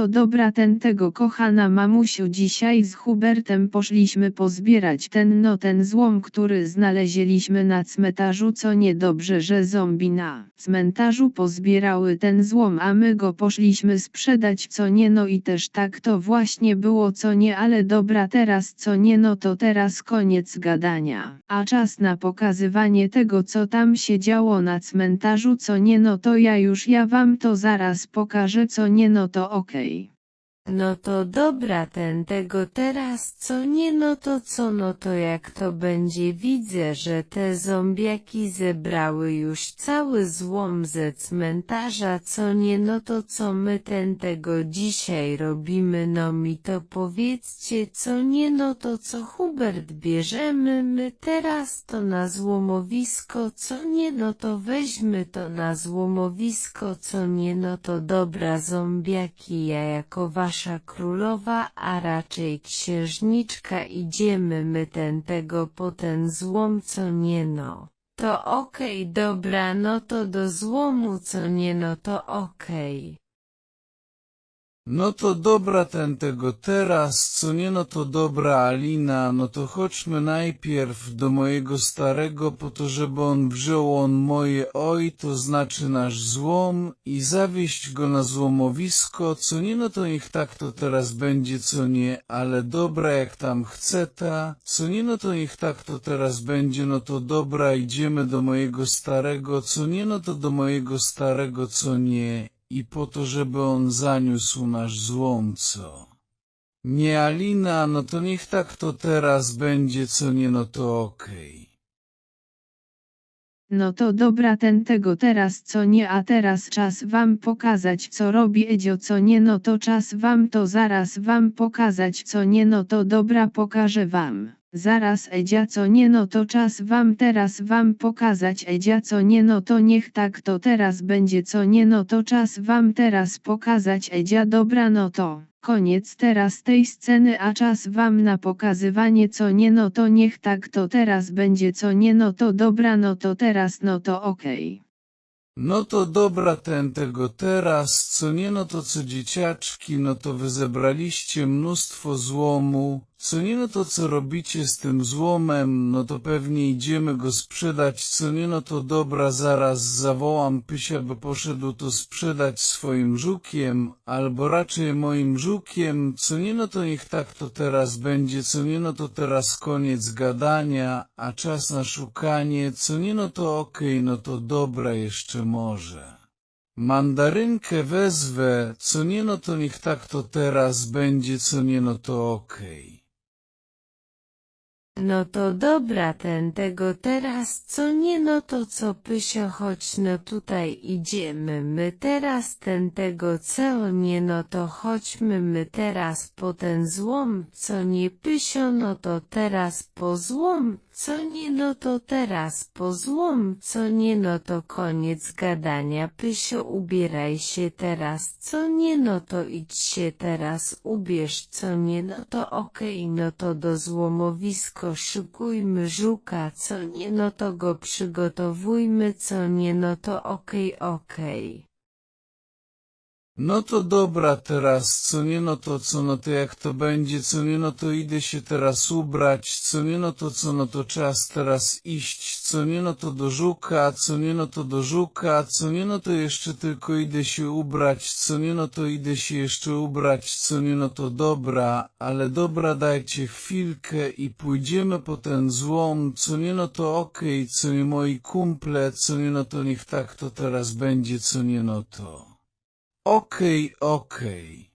To dobra ten tego kochana mamusiu dzisiaj z Hubertem poszliśmy pozbierać ten no ten złom który znaleźliśmy na cmentarzu co niedobrze że zombie na cmentarzu pozbierały ten złom a my go poszliśmy sprzedać co nie no i też tak to właśnie było co nie ale dobra teraz co nie no to teraz koniec gadania. A czas na pokazywanie tego co tam się działo na cmentarzu co nie no to ja już ja wam to zaraz pokażę co nie no to okej. No to dobra ten tego teraz co nie no to co no to jak to będzie? Widzę że te zombiaki zebrały już cały złom ze cmentarza co nie no to co my ten tego dzisiaj robimy? No mi to powiedzcie co nie no to co Hubert bierzemy my teraz to na złomowisko co nie no to weźmy to na złomowisko co nie no to dobra zombiaki ja jako wasza królowa a raczej księżniczka idziemy my ten tego po ten złom co nie no. To okej dobra no to do złomu co nie no to okej. No to dobra ten tego teraz, co nie no to dobra Alina, no to chodźmy najpierw do mojego starego po to, żeby on wziął on moje oj, to znaczy nasz złom i zawieźć go na złomowisko, co nie no to niech tak to teraz będzie, co nie, ale dobra jak tam chce ta, co nie no to niech tak to teraz będzie, no to dobra idziemy do mojego starego, co nie no to do mojego starego, co nie i po to, żeby on zaniósł nasz złom? Nie Alina, no to niech tak to teraz będzie, co nie, no to okej. No to dobra ten tego teraz co nie a teraz czas wam pokazać co robi Edzio co nie no to czas wam to zaraz wam pokazać co nie no to dobra pokażę wam. Zaraz Edzia co nie no to czas wam teraz wam pokazać Edzia co nie no to niech tak to teraz będzie co nie no to czas wam teraz pokazać Edzia dobra no to. Koniec teraz tej sceny a czas wam na pokazywanie co nie no to niech tak to teraz będzie co nie no to dobra no to teraz no to okej. No to dobra ten tego teraz, co nie no to co dzieciaczki, no to wy zebraliście mnóstwo złomu, co nie no to co robicie z tym złomem, no to pewnie idziemy go sprzedać, co nie no to dobra zaraz zawołam Pysia, by poszedł to sprzedać swoim żukiem, albo raczej moim żukiem, co nie no to niech tak to teraz będzie, co nie no to teraz koniec gadania, a czas na szukanie, co nie no to okej, no to dobra jeszcze może. Mandarynkę wezwę, co nie no to niech tak to teraz będzie, co nie no to okej. No to dobra ten tego teraz co nie no to co Pysio chodź no tutaj idziemy my teraz ten tego co nie no to chodźmy my teraz po ten złom co nie Pysio no to teraz po złom co nie no to teraz po złom co nie no to koniec gadania. Pysio ubieraj się teraz. Co nie no to idź się teraz. Ubierz. Co nie no to okej no to do złomowisko szykujmy żuka. Co nie no to go przygotowujmy. Co nie no to okej okej. No to dobra teraz, co nie no to co no to jak to będzie, co nie no to idę się teraz ubrać, co nie no to co no to czas teraz iść, co nie no to do żuka, co nie no to do żuka, co nie no to jeszcze tylko idę się ubrać, co nie no to idę się jeszcze ubrać, co nie no to dobra, ale dobra dajcie chwilkę i pójdziemy po ten złom, co nie no to okej, co nie moi kumple, co nie no to niech tak to teraz będzie, co nie no to. Okej, okej.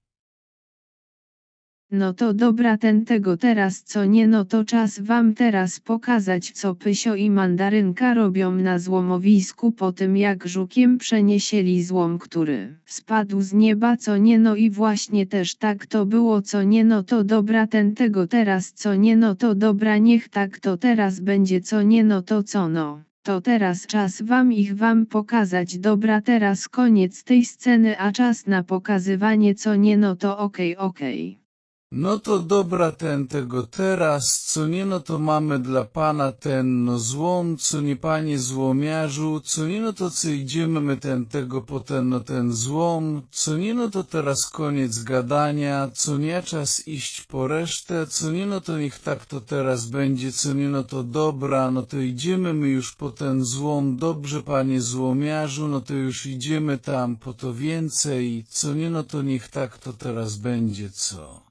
No to dobra ten tego teraz co nie no to czas wam teraz pokazać co Pysio i Mandarynka robią na złomowisku po tym jak żukiem przeniesieli złom który spadł z nieba co nie no i właśnie też tak to było co nie no to dobra ten tego teraz co nie no to dobra niech tak to teraz będzie co nie no to co no. To teraz czas wam ich wam pokazać dobra teraz koniec tej sceny a czas na pokazywanie co nie no to okej okej. No to dobra ten tego teraz, co nie no to mamy dla pana ten no złom, co nie panie złomiarzu, co nie no to co idziemy my ten tego po ten no ten złom, co nie no to teraz koniec gadania, co nie czas iść po resztę, co nie no to niech tak to teraz będzie, co nie no to dobra, no to idziemy my już po ten złom, dobrze panie złomiarzu, no to już idziemy tam po to więcej, co nie no to niech tak to teraz będzie, co?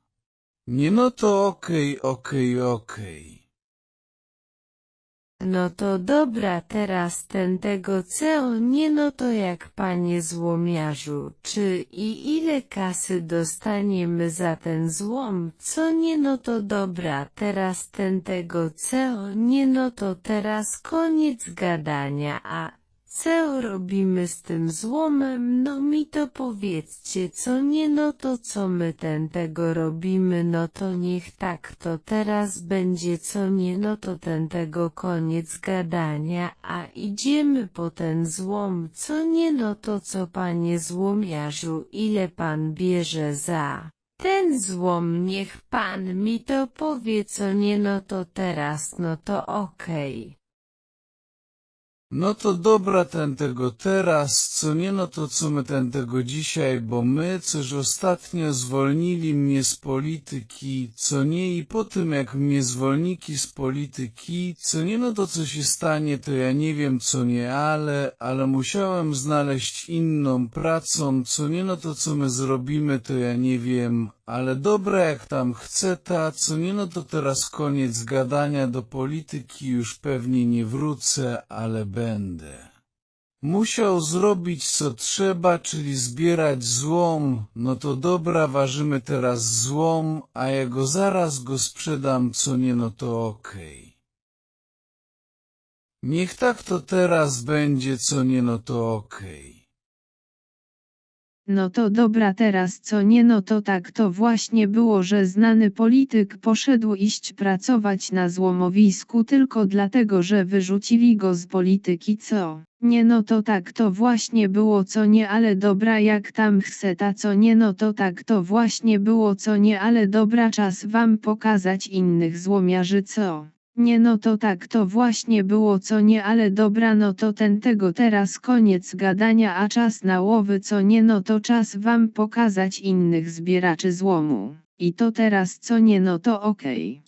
Nie no to okej, okej, okej. No to dobra teraz ten tego co nie no to jak panie złomiarzu, czy i ile kasy dostaniemy za ten złom, co nie no to dobra teraz ten tego co nie no to teraz koniec gadania, a co robimy z tym złomem, no mi to powiedzcie, co nie no to co my ten tego robimy, no to niech tak to teraz będzie, co nie no to ten tego koniec gadania, a idziemy po ten złom, co nie no to co panie złomiarzu, ile pan bierze za... Ten złom? Niech pan mi to powie, co nie no to teraz, no to okej. No to dobra ten tego teraz, co nie no to co my ten tego dzisiaj, bo my coś ostatnio zwolnili mnie z polityki, co nie i po tym jak mnie zwolniki z polityki, co nie no to co się stanie to ja nie wiem co nie, ale, ale musiałem znaleźć inną pracą, co nie no to co my zrobimy to ja nie wiem, ale dobra jak tam chce ta, co nie no to teraz koniec gadania do polityki już pewnie nie wrócę, ale będę. Musiał zrobić co trzeba, czyli zbierać złom, no to dobra ważymy teraz złom, a ja go zaraz go sprzedam, co nie no to okej. Niech tak to teraz będzie, co nie no to okej. No to dobra teraz co nie no to tak to właśnie było że znany polityk poszedł iść pracować na złomowisku tylko dlatego że wyrzucili go z polityki co? Nie no to tak to właśnie było co nie ale dobra jak tam chce ta co nie no to tak to właśnie było co nie ale dobra czas wam pokazać innych złomiarzy co? Nie no to tak to właśnie było co nie ale dobra no to ten tego teraz koniec gadania a czas na łowy co nie no to czas wam pokazać innych zbieraczy złomu. I to teraz co nie no to okej.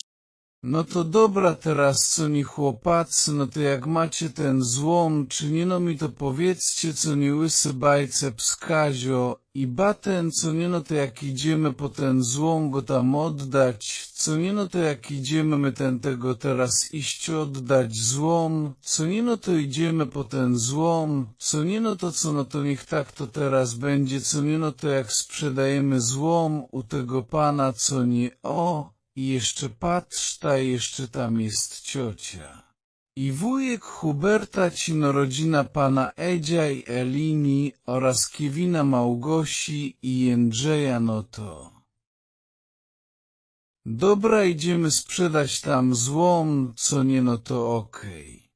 No to dobra teraz co nie chłopacy, no to jak macie ten złom, czy nie no mi to powiedzcie co nie łysy bajceps Kazio i baten co nie no to jak idziemy po ten złom go tam oddać, co nie no to jak idziemy my ten tego teraz iść oddać złom, co nie no to idziemy po ten złom, co nie no to co no to niech tak to teraz będzie, co nie no to jak sprzedajemy złom u tego pana co nie o. I jeszcze patrz, ta jeszcze tam jest ciocia. I wujek Huberta Cino rodzina pana Edzia i Elini oraz Kiewina Małgosi i Jędrzeja no to. Dobra idziemy sprzedać tam złom, co nie no to okej.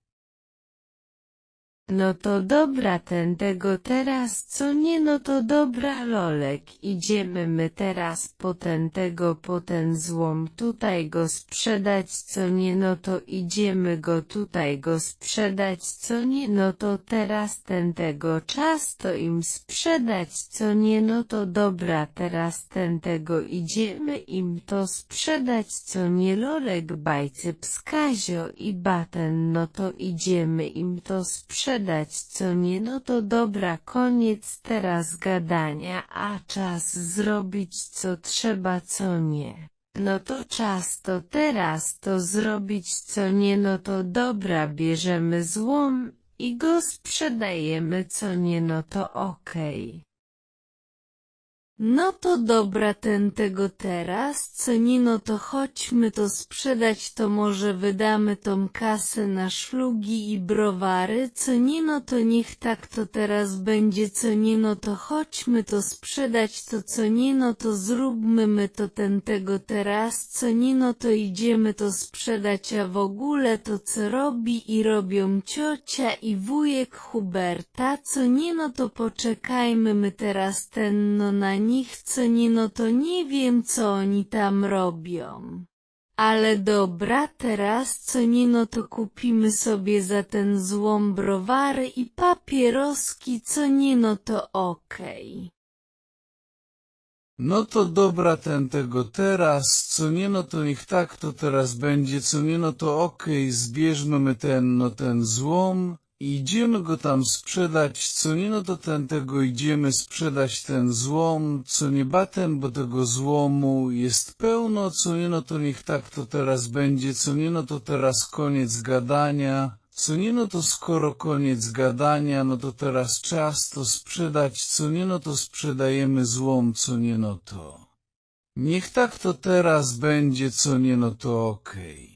No to dobra ten tego teraz, co nie no to dobra lolek, idziemy my teraz po ten tego po ten złom tutaj go sprzedać, co nie no to idziemy go tutaj go sprzedać, co nie no to teraz ten tego czas to im sprzedać, co nie no to dobra teraz ten tego idziemy im to sprzedać, co nie lolek bajceps Kazio i baten no to idziemy im to sprzedać, co nie no to dobra koniec teraz gadania, a czas zrobić co trzeba co nie. No to czas to teraz to zrobić co nie no to dobra bierzemy złom i go sprzedajemy co nie no to okej. No to dobra ten tego teraz, co nie no to chodźmy to sprzedać to może wydamy tą kasę na szlugi i browary, co nie no to niech tak to teraz będzie, co nie no to chodźmy to sprzedać to co nie no to zróbmy my to ten tego teraz, co nie no to idziemy to sprzedać, a w ogóle to co robi i robią ciocia i wujek Huberta, co nie no to poczekajmy my teraz ten no na nich co nie no to nie wiem co oni tam robią. Ale dobra teraz co nie no to kupimy sobie za ten złom browary i papieroski co nie no to okej. No to dobra ten tego teraz, co nie no to niech tak to teraz będzie, co nie no to okej, zbierzmy my ten no ten złom idziemy go tam sprzedać, co nie no to ten tego idziemy sprzedać ten złom, co nie batem, bo tego złomu jest pełno, co nie no to niech tak to teraz będzie, co nie no to teraz koniec gadania. Co nie no to skoro koniec gadania, no to teraz czas to sprzedać, co nie no to sprzedajemy złom, co nie no to. Niech tak to teraz będzie, co nie no to okej.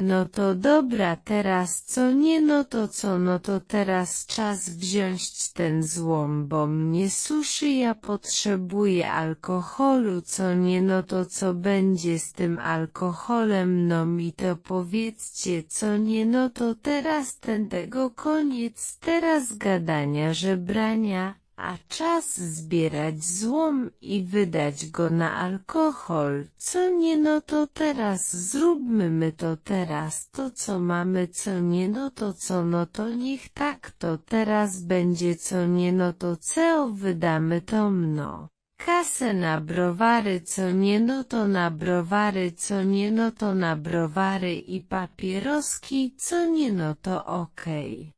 No to dobra teraz co nie no to co no to teraz czas wziąć ten złom bo mnie suszy ja potrzebuję alkoholu co nie no to co będzie z tym alkoholem no mi to powiedzcie co nie no to teraz ten tego koniec teraz gadania żebrania a czas zbierać złom i wydać go na alkohol, co nie no to teraz zróbmy my to teraz, to co mamy co nie no to co no to niech tak to teraz będzie co nie no to co wydamy to mno. Kasę na browary co nie no to na browary co nie no to na browary i papieroski co nie no to okej.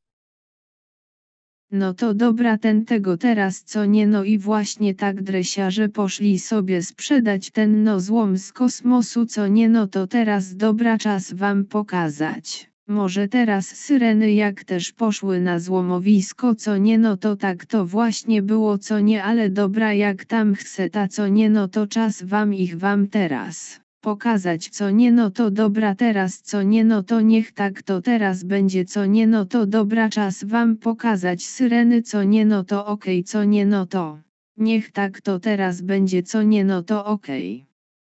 No to dobra ten tego teraz co nie no i właśnie tak dresiarze poszli sobie sprzedać ten no złom z kosmosu co nie no to teraz dobra czas wam pokazać. Może teraz syreny jak też poszły na złomowisko co nie no to tak to właśnie było co nie ale dobra jak tam chce ta co nie no to czas wam ich wam teraz pokazać co nie no to dobra teraz co nie no to niech tak to teraz będzie co nie no to dobra czas wam pokazać syreny co nie no to okej co nie no to. Niech tak to teraz będzie co nie no to okej.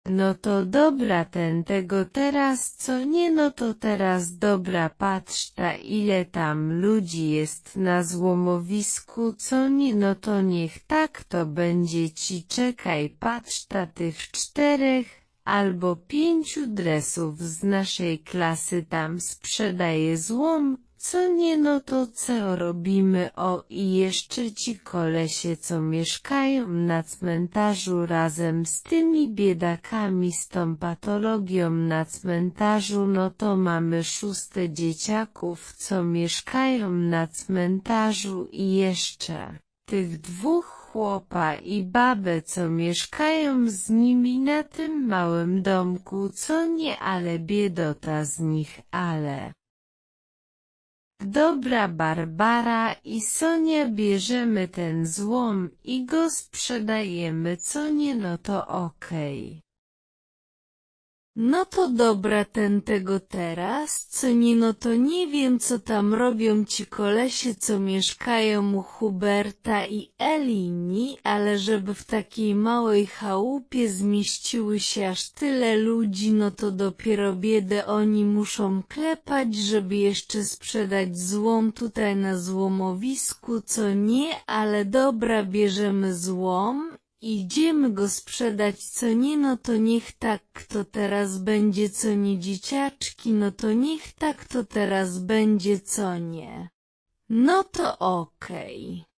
No to dobra ten tego teraz co nie no to teraz dobra patrz ta ile tam ludzi jest na złomowisku co nie no to niech tak to będzie ci czekaj patrz ta tych czterech albo pięciu dresów z naszej klasy tam sprzedaje złom, co nie no to co robimy? O i jeszcze ci kolesie co mieszkają na cmentarzu razem z tymi biedakami z tą patologią na cmentarzu no to mamy szóste dzieciaków co mieszkają na cmentarzu i jeszcze tych dwóch chłopa i babę co mieszkają z nimi na tym małym domku co nie ale biedota z nich ale. Dobra Barbara i Sonia bierzemy ten złom i go sprzedajemy co nie no to okej. Okay. No to dobra ten tego teraz, co nie no to nie wiem co tam robią ci kolesie co mieszkają u Huberta i Elini, ale żeby w takiej małej chałupie zmieściły się aż tyle ludzi no to dopiero biedę oni muszą klepać żeby jeszcze sprzedać złom tutaj na złomowisku co nie, ale dobra bierzemy złom Idziemy go sprzedać co nie no to niech tak kto teraz będzie co nie dzieciaczki no to niech tak to teraz będzie co nie. No to okej. Okay.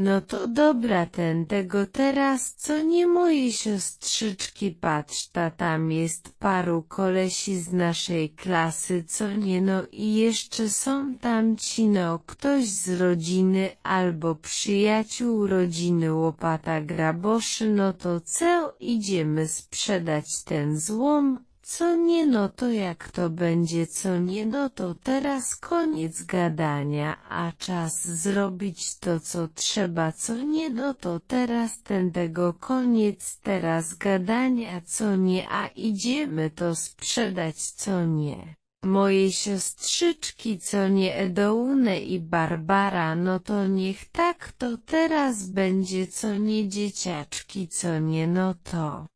No to dobra ten tego teraz co nie moje siostrzyczki patrz ta tam jest paru kolesi z naszej klasy co nie no i jeszcze są tam ci no ktoś z rodziny albo przyjaciół rodziny łopata graboszy no to co idziemy sprzedać ten złom co nie no to jak to będzie co nie no to teraz koniec gadania, a czas zrobić to co trzeba co nie no to teraz ten tego koniec teraz gadania co nie a idziemy to sprzedać co nie. Moje siostrzyczki co nie Edoune i Barbara no to niech tak to teraz będzie co nie dzieciaczki co nie no to.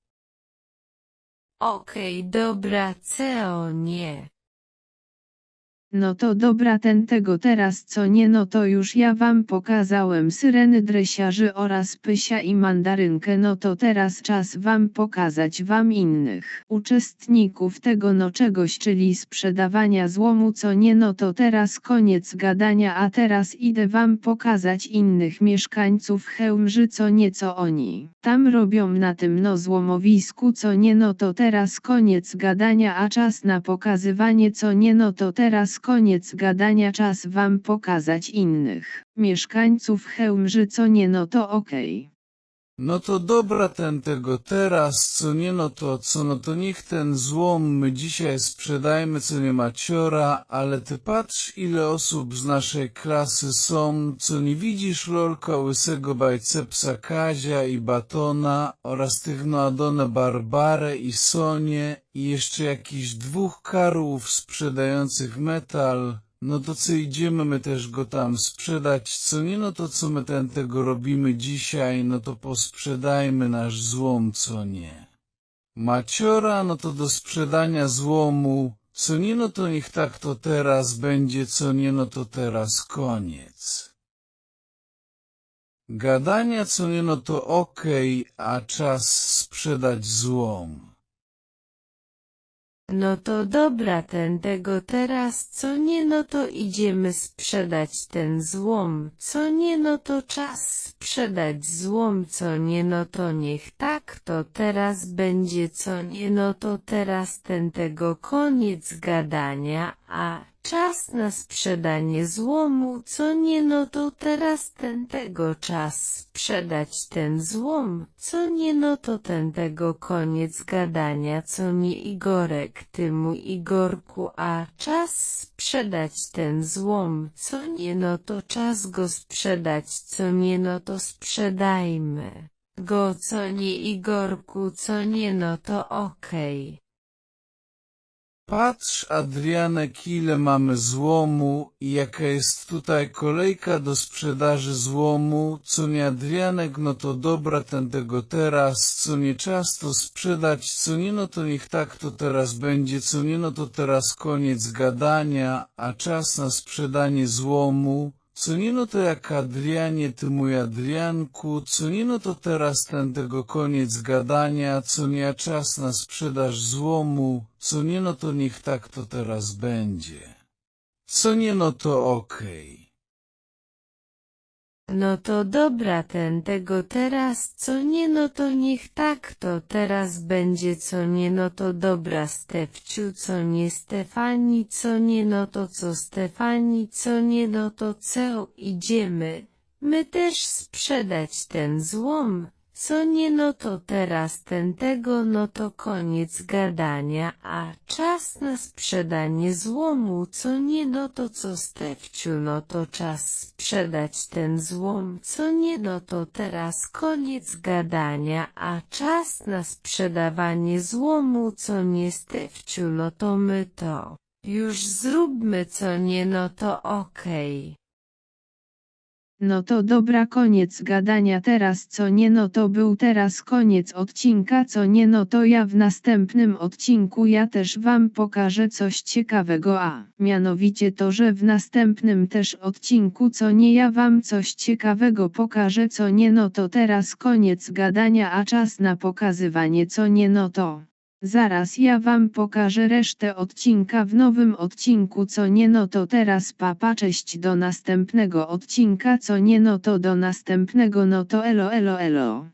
Okej, okay, dobra, CEO nie. No to dobra ten tego teraz co nie no to już ja wam pokazałem syreny dresiarzy oraz pysia i mandarynkę no to teraz czas wam pokazać wam innych uczestników tego no czegoś czyli sprzedawania złomu co nie no to teraz koniec gadania a teraz idę wam pokazać innych mieszkańców Chełmży co nieco oni tam robią na tym no złomowisku co nie no to teraz koniec gadania a czas na pokazywanie co nie no to teraz koniec gadania czas wam pokazać innych mieszkańców Chełmży co nie no to okej. No to dobra ten tego teraz, co nie no to co no to niech ten złom my dzisiaj sprzedajmy co nie ma ciora, ale ty patrz ile osób z naszej klasy są, co nie widzisz lolka łysego bajcepsa Kazia i Batona oraz tych no Adonę Barbarę i Sonię i jeszcze jakichś dwóch karłów sprzedających metal. No to co idziemy my też go tam sprzedać, co nie no to co my ten tego robimy dzisiaj, no to posprzedajmy nasz złom, co nie. Maciora, no to do sprzedania złomu, co nie no to niech tak to teraz będzie, co nie no to teraz koniec. Gadania, co nie no to okej, a czas sprzedać złom. No to dobra ten tego teraz co nie no to idziemy sprzedać ten złom, co nie no to czas sprzedać złom, co nie no to niech tak to teraz będzie, co nie no to teraz ten tego koniec gadania, a czas na sprzedanie złomu, co nie no to teraz ten tego czas sprzedać ten złom, co nie no to ten tego koniec gadania, co nie Igorek, ty mu Igorku, a czas sprzedać ten złom, co nie no to czas go sprzedać, co nie no to sprzedajmy go, co nie Igorku, co nie no to okej. Patrz, Adrianek, ile mamy złomu i jaka jest tutaj kolejka do sprzedaży złomu, co nie Adrianek, no to dobra ten tego teraz, co nie czas to sprzedać, co nie no to niech tak to teraz będzie, co nie no to teraz koniec gadania, a czas na sprzedanie złomu, co nie no to jak Adrianie, ty mój Adrianku, co nie no to teraz ten tego koniec gadania, co nie czas na sprzedaż złomu, co nie no to niech tak to teraz będzie. Co nie no to okej. No to dobra ten tego teraz co nie no to niech tak to teraz będzie co nie no to dobra Stefciu co nie Stefani co nie no to co Stefani co nie no to co idziemy, my też sprzedać ten złom, co nie no to teraz ten tego no to koniec gadania, a czas na sprzedanie złomu, co nie no to co Stefciu no to czas sprzedać ten złom, co nie no to teraz koniec gadania, a czas na sprzedawanie złomu, co nie Stefciu no to my to. Już zróbmy co nie no to okej. No to dobra koniec gadania teraz co nie no to był teraz koniec odcinka co nie no to ja w następnym odcinku ja też wam pokażę coś ciekawego a mianowicie to że w następnym też odcinku co nie ja wam coś ciekawego pokażę co nie no to teraz koniec gadania a czas na pokazywanie co nie no to. Zaraz ja wam pokażę resztę odcinka w nowym odcinku co nie no to teraz papa cześć do następnego odcinka co nie no to do następnego no to elo elo elo.